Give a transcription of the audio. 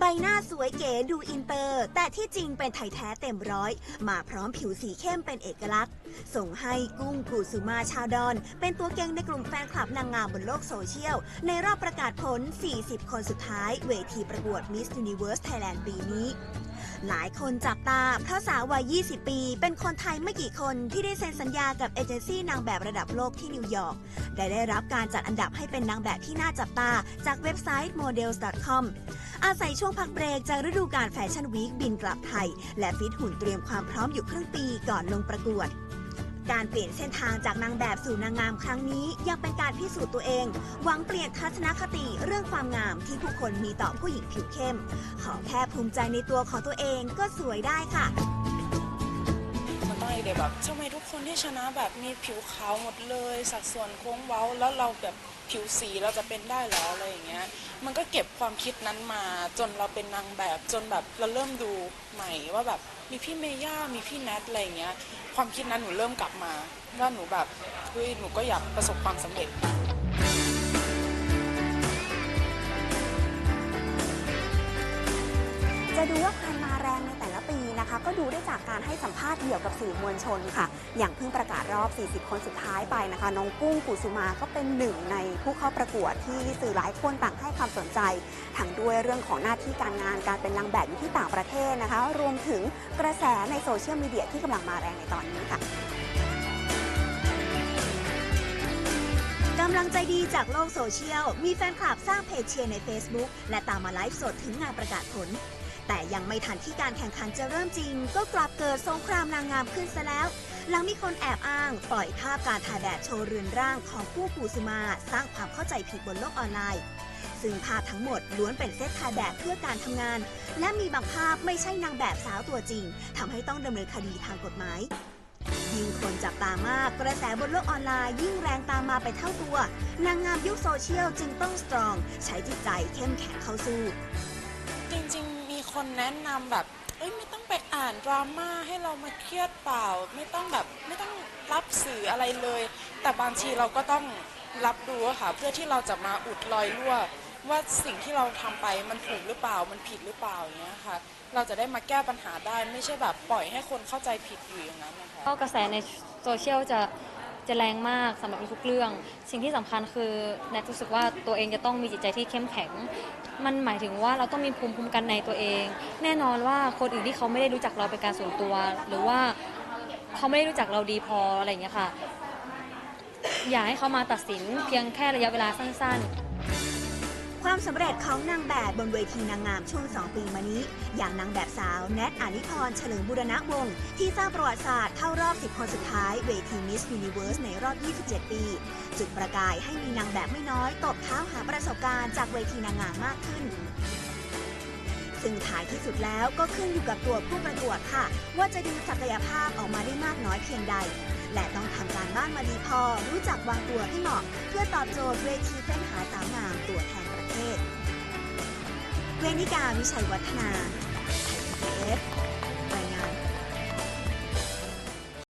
ใบหน้าสวยเก๋ดูอินเตอร์ แต่ที่จริงเป็นไทยแท้เต็มร้อย มาพร้อมผิวสีเข้มเป็นเอกลักษณ์ ส่งให้กุ้งกูสุมาชาวดอน เป็นตัวเก่งในกลุ่มแฟนคลับนางงามบนโลกโซเชียล ในรอบประกาศผล 40 คนสุดท้าย เวทีประกวด Miss Universe Thailand ปีนี้ หลายคนจับตาเพราะสาววัย 20 ปี เป็นคนไทยไม่กี่คนที่ได้เซ็นสัญญากับเอเจนซี่นางแบบระดับโลกที่นิวยอร์กได้ได้รับการจัดอันดับให้เป็นนางแบบที่น่าจับตาจากเว็บไซต์ models.com อาศัยช่วงพักเบรกจากฤดูกาลแฟชั่นวีคบินกลับไทย และฟิตหุ่นเตรียมความพร้อมอยู่ครึ่งปีก่อนลงประกวด การเปลี่ยนเส้นทางจากนางแบบสู่นางงามครั้งนี้ยังเป็นการพิสูจน์ตัวเอง หวังเปลี่ยนทัศนคติเรื่องความงามที่ผู้คนมีต่อผู้หญิงผิวเข้ม ขอแค่ภูมิใจในตัวของตัวเองก็สวยได้ค่ะ มันต้องเด็กๆแบบทำไมทุกคนที่ชนะแบบมีผิวขาวหมดเลย สัดส่วนโค้งเว้า แล้วเราแบบผิวสีเราจะเป็นได้เหรออะไรอย่างเงี้ย มันก็เก็บความคิดนั้นมาจนเราเป็นนางแบบจนแบบเราเริ่มดูใหม่ว่าแบบมีพี่เมย่ามีพี่แนทอะไรอย่างเงี้ย ความคิดนั้นหนูเริ่มกลับมาว่าหนูแบบเฮ้ยหนูก็อยากประสบความสำเร็จจะดูว่าครมาแนะคะ ก็ดูได้จากการให้สัมภาษณ์เดี่ยวกับสื่อมวลชนค่ะ อย่างเพิ่งประกาศรอบ 40 คนสุดท้ายไปนะคะ น้องกุ้งกุสุมาก็เป็นหนึ่งในผู้เข้าประกวดที่สื่อหลายคนต่างให้ความสนใจ ทั้งด้วยเรื่องของหน้าที่การงานการเป็นนางแบบอยู่ที่ต่างประเทศนะคะ รวมถึงกระแสในโซเชียลมีเดียที่กำลังมาแรงในตอนนี้ค่ะกำลังใจดีจากโลกโซเชียล มีแฟนคลับสร้างเพจเชียร์ใน Facebook และตามมาไลฟ์สดถึงงานประกาศผล แต่ยังไม่ทันที่การแข่งขันจะเริ่มจริง ก็กลับเกิดสงครามนางงามขึ้นซะแล้ว หลังมีคนแอบอ้าง ปล่อยภาพการถ่ายแบบโชว์เรือนร่างของผู้กูสุมา สร้างความเข้าใจผิดบนโลกออนไลน์ ซึ่งภาพทั้งหมดล้วนเป็นเซตถ่ายแบบเพื่อการทำงาน และมีบางภาพไม่ใช่นางแบบสาวตัวจริงทำให้ต้องดำเนินคดีทางกฎหมายยิ่งคนจับตามากกระแสบนโลกออนไลน์ยิ่งแรงตามมาไปเท่าตัว นางงามยุคโซเชียลจึงต้องสตรอง ใช้จิตใจเข้มแข็งเข้าสู้ คนแนะนำแบบ เอ้ยไม่ต้องไปอ่านดราม่าให้เรามาเครียดเปล่า ไม่ต้องแบบไม่ต้องรับสื่ออะไรเลย แต่บางทีเราก็ต้องรับรู้อะค่ะ เพื่อที่เราจะมาอุดรอยรั่ว ว่าสิ่งที่เราทำไปมันถูกหรือเปล่ามันผิดหรือเปล่าอย่างเงี้ยค่ะ เราจะได้มาแก้ปัญหาได้ไม่ใช่แบบปล่อยให้คนเข้าใจผิดอยู่อย่างนั้นนะคะ ก็กระแสในโซเชียลจะ จะแรงมากสำหรับทุกเรื่อง สิ่งที่สำคัญคือแนทรู้สึกว่าตัวเองจะต้องมีจิตใจที่เข้มแข็ง มันหมายถึงว่าเราต้องมีภูมิคุ้มกันในตัวเอง แน่นอนว่าคนอื่นที่เขาไม่ได้รู้จักเราเป็นการส่วนตัว หรือว่าเขาไม่ได้รู้จักเราดีพออะไรอย่างเงี้ยค่ะ อย่าให้เขามาตัดสินเพียงแค่ระยะเวลาสั้น ๆ ความสำเร็จของนางแบบบนเวทีนางงามช่วง 2 ปีมานี้ อย่างนางแบบสาวแนทอานิพรเฉลิมบุรณวงศ์ที่สร้างประวัติศาสตร์เข้ารอบ 10 คนสุดท้ายเวที Miss Universe ในรอบ 27 ปี จุดประกายให้มีนางแบบไม่น้อยตบเท้าหาประสบการณ์จากเวทีนางงามมากขึ้น ซึ่งท้ายที่สุดแล้วก็ขึ้นอยู่กับตัวผู้ประกวดค่ะ ว่าจะดึงศักยภาพออกมาได้มากน้อยเพียงใดและต้องทำการบ้านมาดีพอรู้จักวางตัวให้เหมาะ เพื่อตอบโจทย์เวทีเฟ้นหาสาวงามตัวแทน เวนิกาวิชัยวัฒนาเอฟ